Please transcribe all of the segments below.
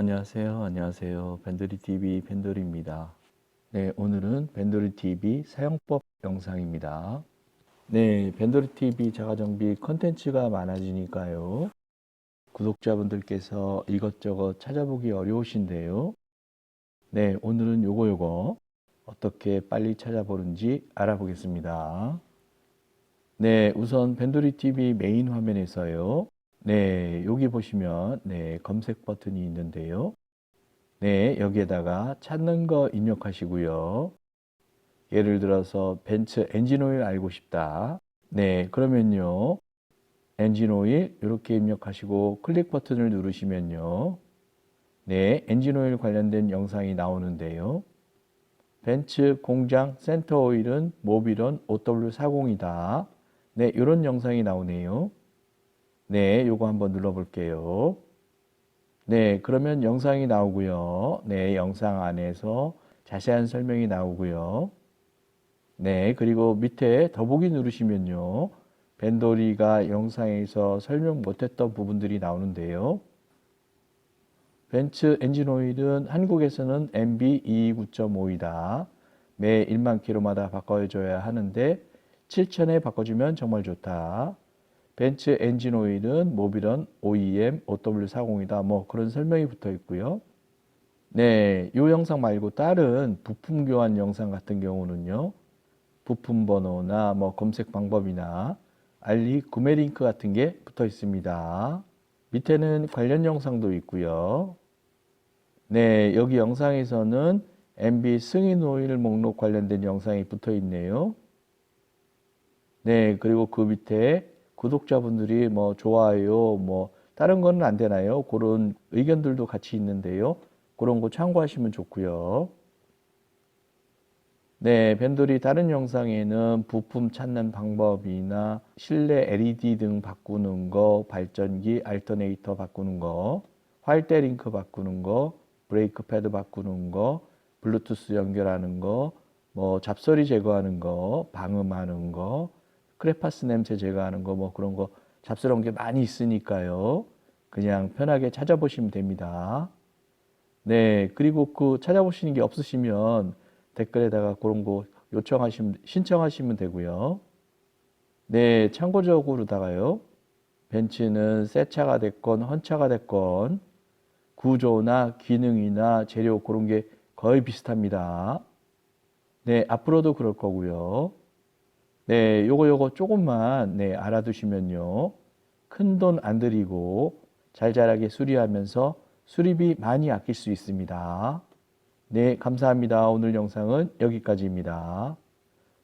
안녕하세요. 안녕하세요. 밴드리 TV 밴드리입니다. 네, 오늘은 밴드리 TV 사용법 영상입니다. 네, 밴드리 TV 자가 정비 컨텐츠가 많아지니까요. 구독자분들께서 이것저것 찾아보기 어려우신데요. 네, 오늘은 요거 요거 어떻게 빨리 찾아보는지 알아보겠습니다. 네, 우선 밴드리 TV 메인 화면에서요. 네, 여기 보시면 네, 검색 버튼이 있는데요. 네, 여기에다가 찾는 거 입력하시고요. 예를 들어서 벤츠 엔진 오일 알고 싶다. 네, 그러면요. 엔진 오일 이렇게 입력하시고 클릭 버튼을 누르시면요. 네, 엔진 오일 관련된 영상이 나오는데요. 벤츠 공장 센터 오일은 모빌은 OW40이다. 네, 이런 영상이 나오네요. 네, 요거 한번 눌러볼게요. 네, 그러면 영상이 나오고요. 네, 영상 안에서 자세한 설명이 나오고요. 네, 그리고 밑에 더보기 누르시면요. 벤도리가 영상에서 설명 못했던 부분들이 나오는데요. 벤츠 엔진 오일은 한국에서는 MB 229.5이다. 매 1만 킬로마다 바꿔줘야 하는데 7천에 바꿔주면 정말 좋다. 벤츠 엔진 오일은 모빌은 OEM OW40이다. 뭐 그런 설명이 붙어 있고요. 네, 이 영상 말고 다른 부품 교환 영상 같은 경우는요. 부품 번호나 뭐 검색 방법이나 알리 구매 링크 같은 게 붙어 있습니다. 밑에는 관련 영상도 있고요. 네, 여기 영상에서는 MB 승인 오일 목록 관련된 영상이 붙어 있네요. 네, 그리고 그 밑에 구독자분들이 뭐 좋아요, 뭐 다른 거는 안 되나요? 그런 의견들도 같이 있는데요. 그런 거 참고하시면 좋고요. 네, 밴돌이 다른 영상에는 부품 찾는 방법이나 실내 LED 등 바꾸는 거, 발전기, 알터네이터 바꾸는 거, 활대 링크 바꾸는 거, 브레이크 패드 바꾸는 거, 블루투스 연결하는 거, 뭐 잡소리 제거하는 거, 방음하는 거, 크레파스 냄새 제거하는 거 뭐 그런 거 잡스러운 게 많이 있으니까요. 그냥 편하게 찾아보시면 됩니다. 네, 그리고 그 찾아보시는 게 없으시면 댓글에다가 그런 거 요청하시면 신청하시면 되고요. 네, 참고적으로다가요. 벤츠는 새 차가 됐건 헌차가 됐건 구조나 기능이나 재료 그런 게 거의 비슷합니다. 네, 앞으로도 그럴 거고요. 네, 요거 요거 조금만 네, 알아두시면요. 큰 돈 안 들이고 잘잘하게 수리하면서 수리비 많이 아낄 수 있습니다. 네, 감사합니다. 오늘 영상은 여기까지입니다.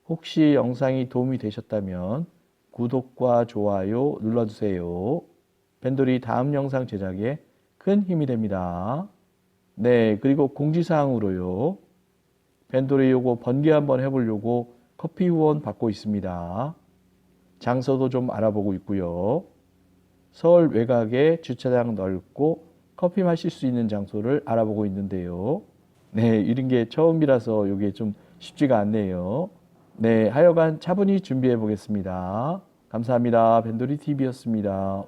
혹시 영상이 도움이 되셨다면 구독과 좋아요 눌러주세요. 밴돌이 다음 영상 제작에 큰 힘이 됩니다. 네, 그리고 공지사항으로요. 밴돌이 요거 번개 한번 해보려고 커피 후원 받고 있습니다. 장소도 좀 알아보고 있고요. 서울 외곽에 주차장 넓고 커피 마실 수 있는 장소를 알아보고 있는데요. 네, 이런 게 처음이라서 이게 좀 쉽지가 않네요. 네, 하여간 차분히 준비해 보겠습니다. 감사합니다. 밴돌이 TV였습니다.